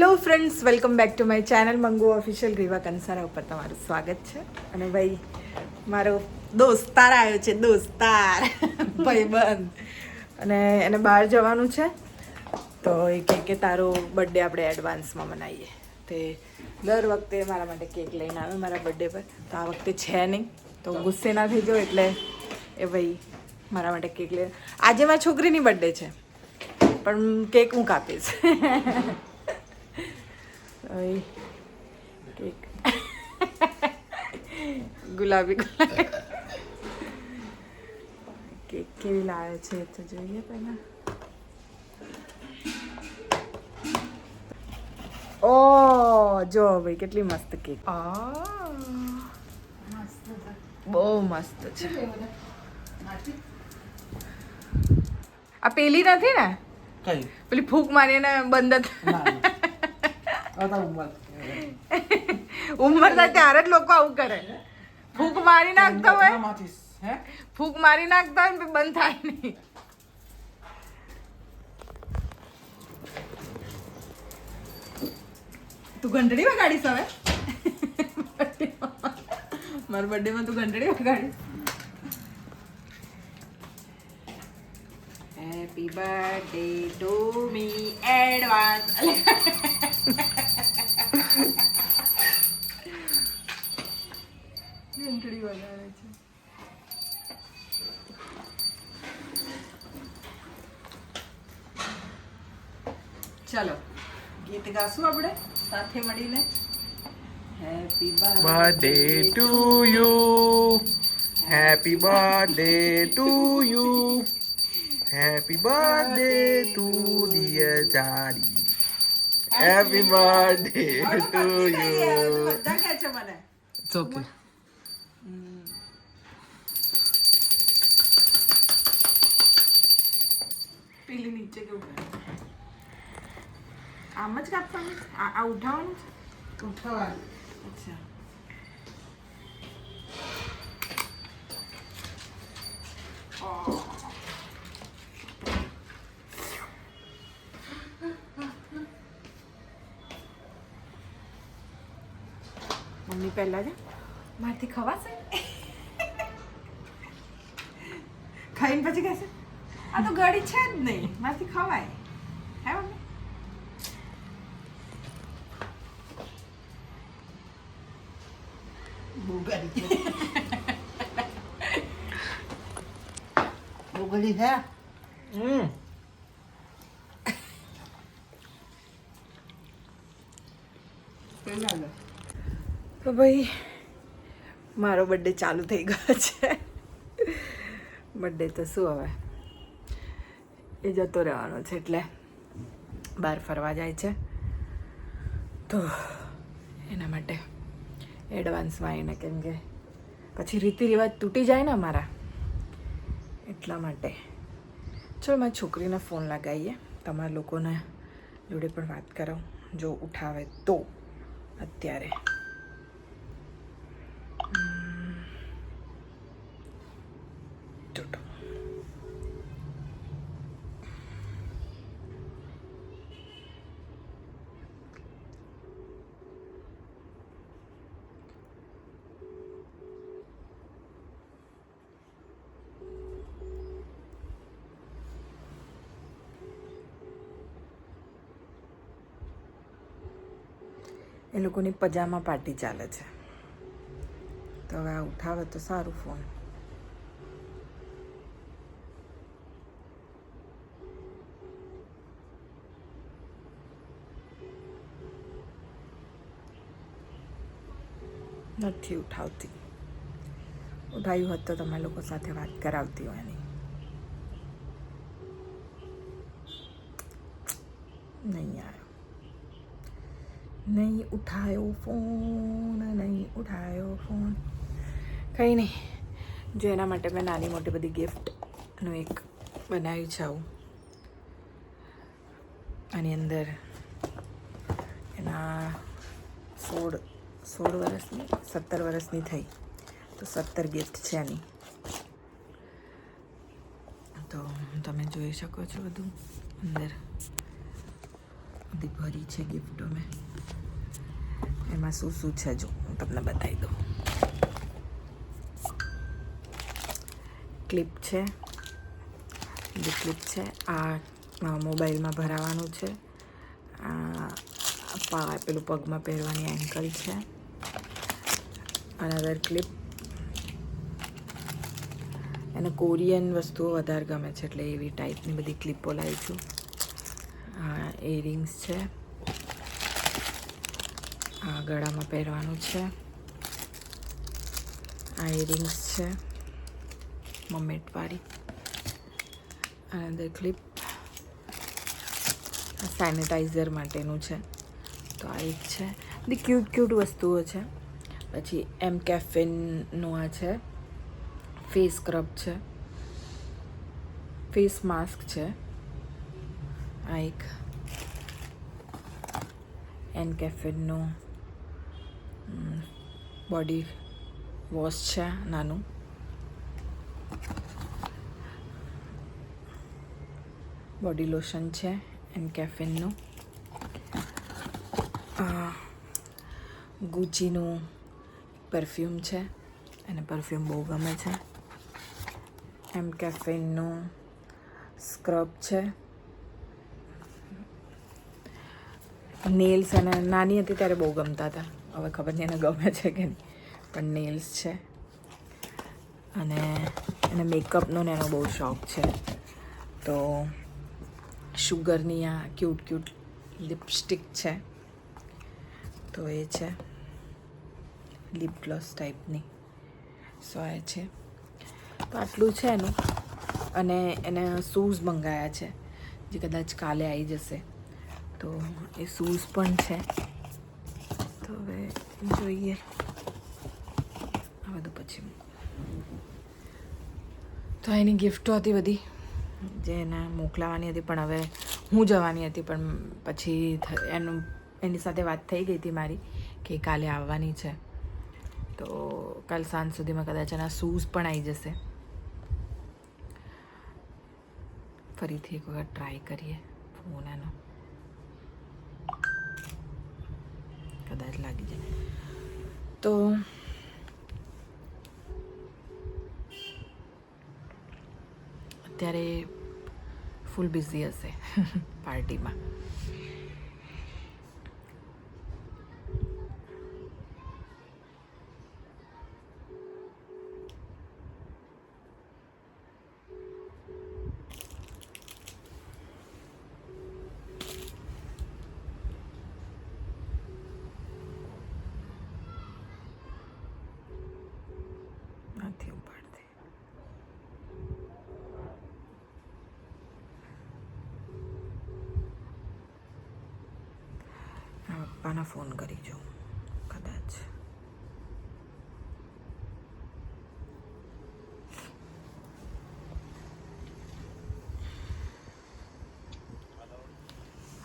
Hello friends welcome back to my channel Mangu official Riva Kansara ઉપર તમારું સ્વાગત છે. અને ભાઈ મારો દોસ્તાર આવ્યો છે દોસ્તાર ભાઈબંધ. અને એને બહાર જવાનું છે. તો એ કહે કે તારો બર્થડે આપણે એડવાન્સમાં મનાવીએ તે દર વખતે મારા માટે કેક લઈને આવે મારા બર્થડે પર. તો આ વખતે છે નહીં. તો ગુસ્સે ના થઈ જાઓ એટલે એ ભાઈ મારા માટે કેક લઈને આજે મારી છોકરીની બર્થડે છે. પણ કેક હું કાપીશ. કેક ગુલાબી ગુલાબી કેક કેવી લાવે છે તો જોઈએ પહેલા ઓ જો ભાઈ કેટલી મસ્ત કેક બહુ મસ્ત છે આ પેલી નથી ને પેલી ફૂક મારીને બંધ ઉંમર. થાય ત્યારે જ લોકો આવું કરે. ફૂક મારી નાખતા હોય? ફૂક મારી નાખતા હોય બંધ થાય નહીં. તું ઘંટડી વગાડીશ હવે? મારા બર્થડે માં તું ઘંટડી વગાડીશ. Happy birthday to me advance ઘંટડી વગાડે છે ચલો. ગીત ગાશું આપણે સાથે મળીને. Happy birthday to you happy birthday to you happy birthday to dear Jari happy birthday to you બધા કહે છે મને. ઓકે પેલી નીચે કેવું કરે? આમ જ કાપવાનું આ ઉઠાવવાનું છે? ઉઠાવવાનું. અચ્છા. મમ્મી પહેલા છે મારથી ખવાશે? ખાઈને પછી કહેશે આ તો ગળી છે જ નહીં. મારથી ખવાય. હે મમ્મી? બોગડી હે હમ. તો ભાઈ મારો બર્થડે ચાલુ થઈ ગયો છે. બર્થડે તો શું હવે? એ જતો રહેવાનો છે એટલે બહાર ફરવા જાય છે. તો એના માટે એડવાન્સમાં એને કેમ કે પછી રીતિ રિવાજ તૂટી જાય ને અમારા. એટલા માટે. ચલો, મારી છોકરીને ફોન લગાવીએ. તમારા લોકોને જોડે પણ વાત કરો જો ઉઠાવે તો અત્યારે. જોટો એ લોકોની પજામા પાર્ટી ચાલે છે. તો હવે આ ઉઠાવે તો સારું ફોન નથી ઉઠાવતી. ઉઠાવ્યું હોત તો તમે લોકો સાથે વાત કરાવતી હોય એની નહીં આવ્યો નહીં ઉઠાયો ફોન નહીં ઉઠાયો ફોન કંઈ નહીં જો એના માટે મેં નાની મોટી બધી ગિફ્ટનું એક બનાવી આવું આની અંદર એના સોળ સોળ વર્ષની સત્તર વર્ષની થઈ તો સત્તર ગિફ્ટ છે આની તો તમે જોઈ શકો છો બધું અંદર બધી ભરી છે ગિફ્ટો મેં એમાં શું શું છે જો, હું તમને બતાવી દઉં. ક્લિપ છે. જે ક્લિપ છે. આ મોબાઈલમાં ભરાવાનું છે. આ પેલું પગમાં પહેરવાની એન્કલ છે. અનધર ક્લિપ એને કોરિયન વસ્તુઓ વધારે ગમે છે, એટલે એવી ટાઈપની બધી ક્લિપો લાવી છું. આ ઇયરિંગ્સ છે. આ ગળામાં પહેરવાનું છે. આ ઇયરિંગ્સ છે. મમેટવાળી અનધર ક્લિપ સેનિટાઈઝર માટેનું છે. તો આ એક છે. બધી ક્યુટ ક્યુટ વસ્તુઓ છે. પછી એમ કેફિનનું આ છે. ફેસ સ્ક્રબ છે. ફેસ માસ્ક છે. આ એક એન કેફિનનું બોડી વોશ છે નાનું. બોડી લોશન છે એન્ડ કેફિનનું. ગુચીનું પરફ્યુમ છે એને પરફ્યુમ બહુ ગમે છે. એમ કેફિનનું સ્ક્રબ છે. નેલ્સ અને નાની હતી ત્યારે બહુ ગમતા હતા. હવે ખબર નહીં એને ગમે છે કે નહીં. પણ નેલ્સ છે. અને એને મેકઅપનો ને એનો બહુ શોખ છે. તો શુગરની આ ક્યુટ ક્યુટ લિપસ્ટિક છે. તો એ છે. લિપ ગ્લોસ ટાઈપની સો એ છે. તો આટલું છે એનું. અને એને શૂઝ મંગાયા છે. જે કદાચ કાલે આવી જશે. તો એ શૂઝ પણ છે. તો હવે જોઈએ. આ બધું પછી. તો એની ગિફ્ટો હતી બધી. જે એને મોકલાવાની હતી, પણ હવે હું જવાની હતી, પણ પછી એનું, એની સાથે વાત થઈ ગઈ હતી મારી, કે કાલે આવવાની છે. તો કાલ સાંજ સુધીમાં કદાચ એના શૂઝ પણ આવી જશે. ફરીથી એક વખત ટ્રાય કરીએ ફોન એનો કદાચ લાગી જાય તો અત્યારે ફૂલ બિઝી હશે પાર્ટીમાં નથી ઉપાડતી આ પપ્પાના ફોન કરી જોઉં કદાચ.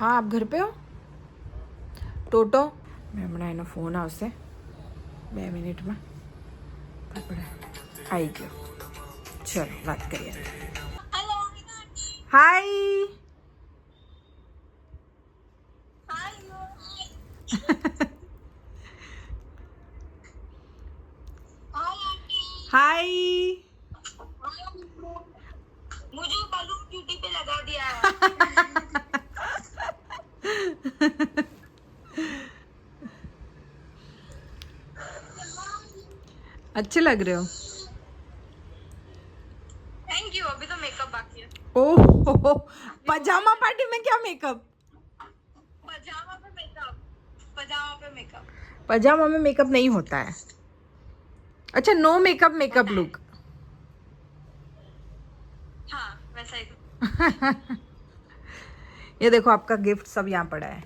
હા આપ ઘર પે હો? ટોટો? મેં હમણાં એનો ફોન આવશે. બે મિનિટમાં. આપણે આવી ગયો. ચલો વાત કરીએ. હાય हाय मुझे बलून ड्यूटी पे लगा दिया है। अच्छे लग रहे हो। थैंक यू अभी तो मेकअप बाकी है। ओह पजामा पार्टी में क्या मेकअप पजामा पे मेकअप पजामा पे मेकअप पजामा में मेकअप नहीं होता है। अच्छा नो मेकअप मेकअप लुक हाँ वैसा ही तो ये देखो आपका गिफ्ट सब यहाँ पड़ा है।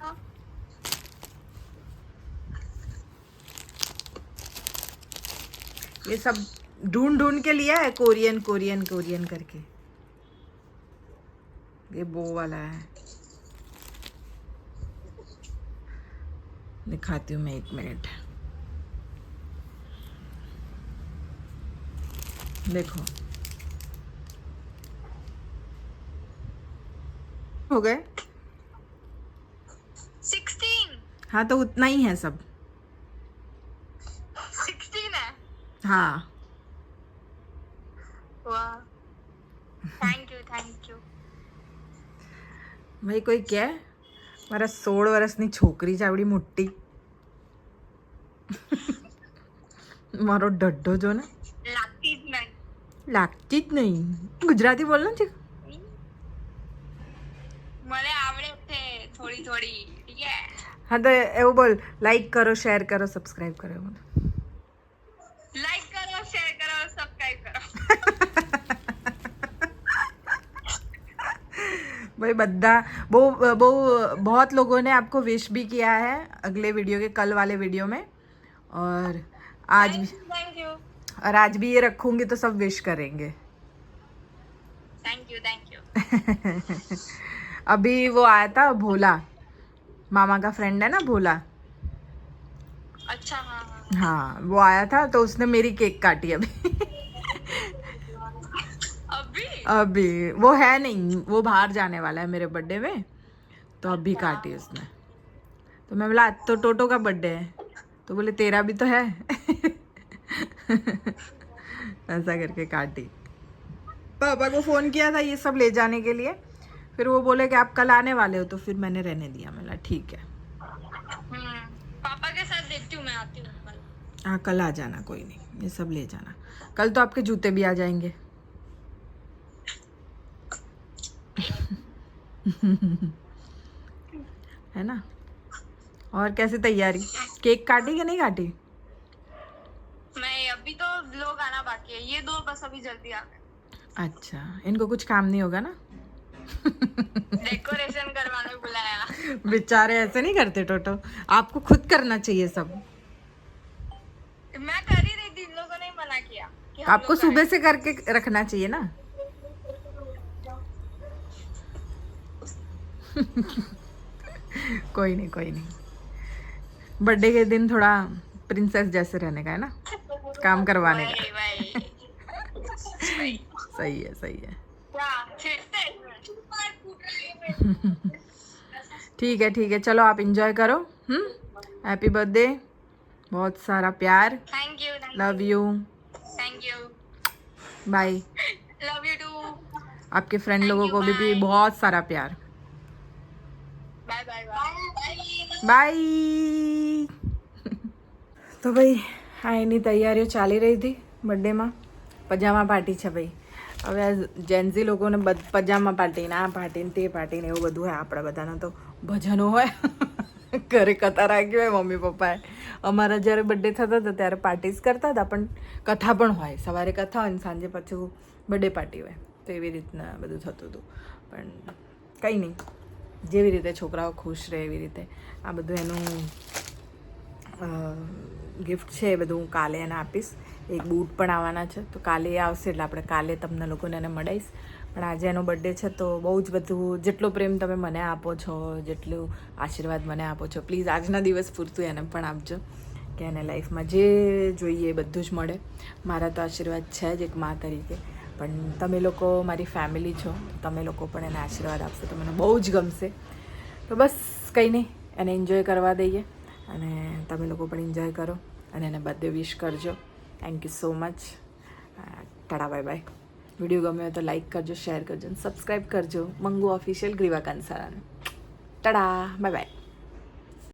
हाँ। ये सब ढूंढ ढूंढ के लिया है कोरियन कोरियन कोरियन करके। ये बो वाला है। दिखाती हूँ मैं एक मिनट। देखो। हो गए? सिक्सटीन हाँ तो उतना ही है सब। सिक्सटीन है? हाँ। थैंक यू थैंक यू भाई कोई क्या? है મારા સોળ વર્ષની છોકરી છે આવડી મોટી. મારો ઢઢો જો ને. લાગતી જ નહીં. ગુજરાતી બોલ ને મને આવડે થોડી થોડી હા તો એવું બોલ. લાઈક કરો શેર કરો સબસ્ક્રાઈબ કરો. એવું भाई बद्दा। वो वो बहुत लोगों ने आपको विश भी किया है अगले वीडियो के कल वाले वीडियो में। और आज भी थैंक यू और आज भी ये रखूँगी तो सब विश करेंगे। थैंक यू थैंक यू अभी वो आया था भोला। मामा का फ्रेंड है ना भोला? अच्छा हाँ हाँ, हाँ। वो आया था तो उसने मेरी केक काटी अभी। अभी वो है नहीं वो बाहर जाने वाला है मेरे बर्थडे में तो अभी काटी उसने। तो मैं बोला आज तो टोटो का बर्थडे है। तो बोले तेरा भी तो है। ऐसा करके काटी। पापा को फ़ोन किया था ये सब ले जाने के लिए। फिर वो बोले कि आप कल आने वाले हो। तो फिर मैंने रहने दिया। मैंने ठीक है। हम्म पापा के साथ देखती हूँ मैं आती हूँ हाँ कल आ जाना कोई नहीं। ये सब ले जाना। कल तो आपके जूते भी आ जाएँगे। है ना? और कैसे तैयारी? केक काटी कि नहीं काटी? मैं अभी तो लोग आना बाकी है। ये दो बस अभी जल्दी आ गए। अच्छा इनको कुछ काम नहीं होगा ना? डेकोरेशन करवाने बुलाया। बेचारे ऐसे नहीं करते टोटो। आपको खुद करना चाहिए सब। मैं कर ही रही थी इन लोगों ने मना किया कि आपको सुबह से करके रखना चाहिए ना? कोई नहीं कोई नहीं। बर्थडे के दिन थोड़ा प्रिंसेस जैसे रहने का है ना? काम करवाने का। सही है सही है। ठीक है ठीक है। चलो आप इंजॉय करो हम्म? हैप्पी बर्थडे बहुत सारा प्यार। Thank you love you thank you bye love you too आपके फ्रेंड लोगों को भी, भी बहुत सारा प्यार। બાય. તો ભાઈ હા એની તૈયારીઓ ચાલી રહી હતી બર્થડેમાં. પજામા પાર્ટી છે ભાઈ. હવે આ જેન્ઝી લોકોને પજામા પાર્ટીને આ પાર્ટીને તે પાર્ટીને એવું બધું હોય આપણા બધાના તો. ભજનો હોય. ઘરે કથા રાખી હોય મમ્મી પપ્પાએ. અમારા જ્યારે બર્થડે થતા હતા ત્યારે પાર્ટીસ કરતા હતા, પણ કથા પણ હોય. સવારે કથા હોય ને સાંજે પાછું બર્થડે પાર્ટી હોય. તો એવી રીતના બધું થતું હતું. પણ કંઈ નહીં. જેવી રીતે છોકરાઓ ખુશ રહે એવી રીતે. આ બધું એનું ગિફ્ટ છે એ બધું હું કાલે એને આપીશ. એક બૂટ પણ આવવાના છે. તો કાલે એ આવશે એટલે આપણે કાલે તમને લોકોને એને મળાવીશ પણ આજે એનો બર્થડે છે તો બહુ જ બધું, જેટલો પ્રેમ તમે મને આપો છો, જેટલું આશીર્વાદ મને આપો છો પ્લીઝ આજના દિવસ પૂરતું એને પણ આપજો. કે એને લાઈફમાં જે જોઈએ એ બધું જ મળે. મારા તો આશીર્વાદ છે જ એક મા તરીકે. પણ તમે લોકો મારી ફેમિલી છો તમે લોકો પણ એને આશીર્વાદ આપશો, તો મને બહુ જ ગમશે. તો બસ કંઈ નહીં, એને એન્જોય કરવા દઈએ અને તમે લોકો પણ એન્જોય કરો અને એને બર્થડે વિશ કરજો. Thank you so much tata bye bye video ગમ્યો તો લાઈક કરજો શેર કરજો અને સબસ્ક્રાઈબ કરજો Mangu official Griva કંસારાને. Tata bye bye